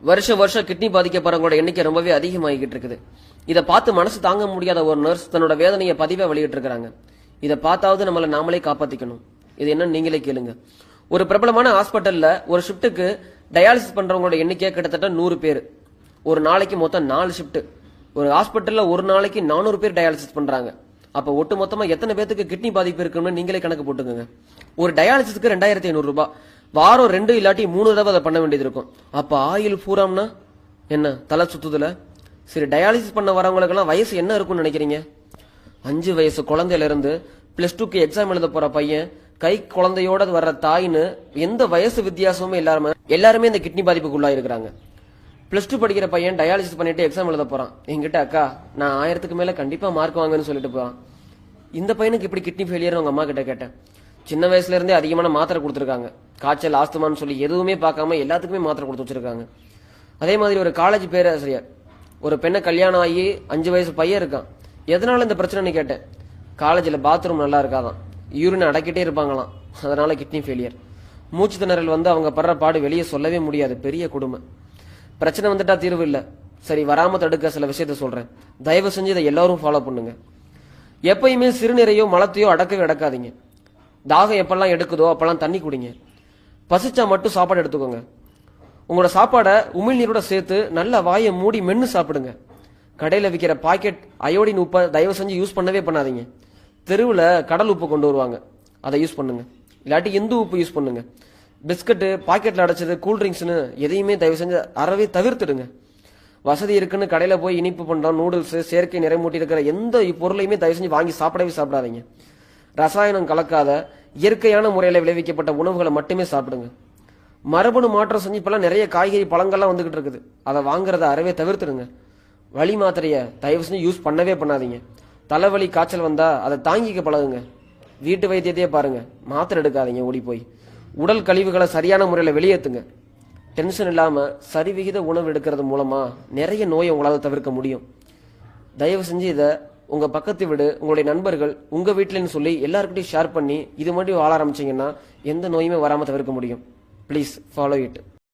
வருஷம் வருஷம் கிட்னி பாதிக்கப்படுறவங்களோட எண்ணிக்கை ரொம்பவே அதிகமாகிக்கிட்டு இருக்குது. இதை பார்த்து மனசு தாங்க முடியாத ஒரு நர்ஸ் தன்னோட வேதனையை பதிவை வெளியிட்டிருக்கிறாங்க. இதை பார்த்தாவது நம்மளை நாமளே காப்பாத்திக்கணும். இது என்னன்னு நீங்களே கேளுங்க. ஒரு பிரபலமான ஹாஸ்பிட்டல்ல ஒரு ஷிஃப்ட்டுக்கு டயாலிசிஸ் பண்றவங்களோட எண்ணிக்கை கிட்டத்தட்ட நூறு பேர். ஒரு நாளைக்கு மொத்தம் நாலு ஷிஃப்ட் ஒரு ஹாஸ்பிட்டல்ல ஒரு நாளைக்கு நானூறு பேர் டயாலிசிஸ் பண்றாங்க. அப்போ ஒட்டு மொத்தமா எத்தனை பேத்துக்கு கிட்னி பாதிப்பு இருக்குன்னு நீங்களே கணக்கு போட்டுக்கோங்க. ஒரு டயாலிசிஸ்க்கு ரெண்டாயிரத்தி ஐநூறு ரூபாய். வாரம் ரெண்டு இல்லாட்டி மூணு தடவை அதை பண்ண வேண்டியது இருக்கும். அப்போ ஆயில் பூராம்னா என்ன? தலை சுத்துதுல? சரி டயாலிசிஸ் பண்ண வரவங்களுக்கெல்லாம் வயசு என்ன இருக்கும்னு நினைக்கிறீங்க? அஞ்சு வயசு குழந்தையிலேருந்து ப்ளஸ் பிளஸ் டூக்கு எக்ஸாம் எழுத போகிற பையன் கை குழந்தையோட வர்ற தாயின்னு எந்த வயசு வித்தியாசமும் எல்லாருமே எல்லாருமே இந்த கிட்னி பாதிப்புக்குள்ளா இருக்கிறாங்க. பிளஸ் டூ படிக்கிற பையன் டயாலிசிஸ் பண்ணிட்டு எக்ஸாம் எழுத போகிறான் என்கிட்ட அக்கா நான் ஆயிரத்துக்கு மேலே கண்டிப்பாக மார்க் வாங்கன்னு சொல்லிட்டு போகிறான் இந்த பையனுக்கு இப்படி கிட்னி ஃபெயிலியர் உங்கள் அம்மா கிட்ட கேட்டேன். சின்ன வயசுலேருந்தே அதிகமான மாத்திரை கொடுத்துருக்காங்க. காய்ச்சல் ஆஸ்துமான்னு சொல்லி எதுவுமே பார்க்காம எல்லாத்துக்குமே மாத்திரை கொடுத்து வச்சிருக்காங்க. அதே மாதிரி ஒரு காலேஜ் பேராசிரியர் ஒரு பெண்ணை கல்யாணம் ஆகி அஞ்சு வயசு பையன் இருக்கான். எதனால இந்த பிரச்சனைன்னு கேட்டேன். காலேஜில் பாத்ரூம் நல்லா இருக்காதான். யூரின் அடக்கிட்டே இருப்பாங்களாம். அதனால கிட்னி ஃபெயிலியர் மூச்சு திணறல் வந்து அவங்க படுற பாடு வெளியே சொல்லவே முடியாது. பெரிய கொடுமை. பிரச்சனை வந்துட்டா தீர்வு இல்லை. சரி வராம தடுக்க சில விஷயத்த சொல்றேன். தயவு செஞ்சு இதை எல்லாரும் ஃபாலோ பண்ணுங்க. எப்பயுமே சிறுநீரையோ மலத்தையோ அடக்கவே அடக்காதீங்க. தாகம் எப்பெல்லாம் எடுக்குதோ அப்பெல்லாம் தண்ணி குடிங்க. பசிச்சா மட்டும் சாப்பாடு எடுத்துக்கோங்க. உங்களோட சாப்பாடை உமிழ்நீரோட சேர்த்து நல்ல வாயை மூடி மென்று சாப்பிடுங்க. கடையில் விற்கிற பாக்கெட் அயோடின் உப்பை தயவு செஞ்சு யூஸ் பண்ணவே பண்ணாதீங்க. தெருவில் கடல் உப்பு கொண்டு வருவாங்க. அதை யூஸ் பண்ணுங்க. இல்லாட்டி இந்து உப்பு யூஸ் பண்ணுங்க. பிஸ்கட்டு பாக்கெட்டில் அடைச்சது கூல்ட்ரிங்க்ஸ்னு எதையுமே தயவு செஞ்சு அறவே தவிர்த்துடுங்க. வசதி இருக்குன்னு கடையில் போய் இனிப்பு பண்ணுறோம் நூடுல்ஸு செயற்கை நிறைமூட்டி இருக்கிற எந்த பொருளையுமே தயவு செஞ்சு வாங்கி சாப்பிடவே சாப்பிடாதீங்க. ரசாயனம் கலக்காத இயற்கையான முறையில் விளைவிக்கப்பட்ட உணவுகளை மட்டுமே சாப்பிடுங்க. மரபணு மாற்றம் செஞ்சு இப்பெல்லாம் நிறைய காய்கறி பழங்கள்லாம் வந்துகிட்டு இருக்குது. அதை வாங்குறத அறவே தவிர்த்துடுங்க. வழி மாத்திரையை தயவு செஞ்சு யூஸ் பண்ணவே பண்ணாதீங்க. தலைவலி காய்ச்சல் வந்தால் அதை தாங்கிக்க பழகுங்க. வீட்டு வைத்தியத்தையே பாருங்கள் மாத்திரை எடுக்காதீங்க ஓடி போய். உடல் கழிவுகளை சரியான முறையில் வெளியேற்றுங்க டென்ஷன் இல்லாமல் சரிவிகித உணவு எடுக்கிறது மூலமாக நிறைய நோயை உங்களால் தவிர்க்க முடியும். தயவு செஞ்சு இதை உங்க பக்கத்து வீடு உங்களுடைய நண்பர்கள் உங்க வீட்டிலன்னு சொல்லி எல்லாருக்கிட்டையும் ஷேர் பண்ணி இது மட்டும் வாழ ஆரம்பிச்சீங்கன்னா எந்த நோயுமே வராமல் தவிர்க்க முடியும். Please follow it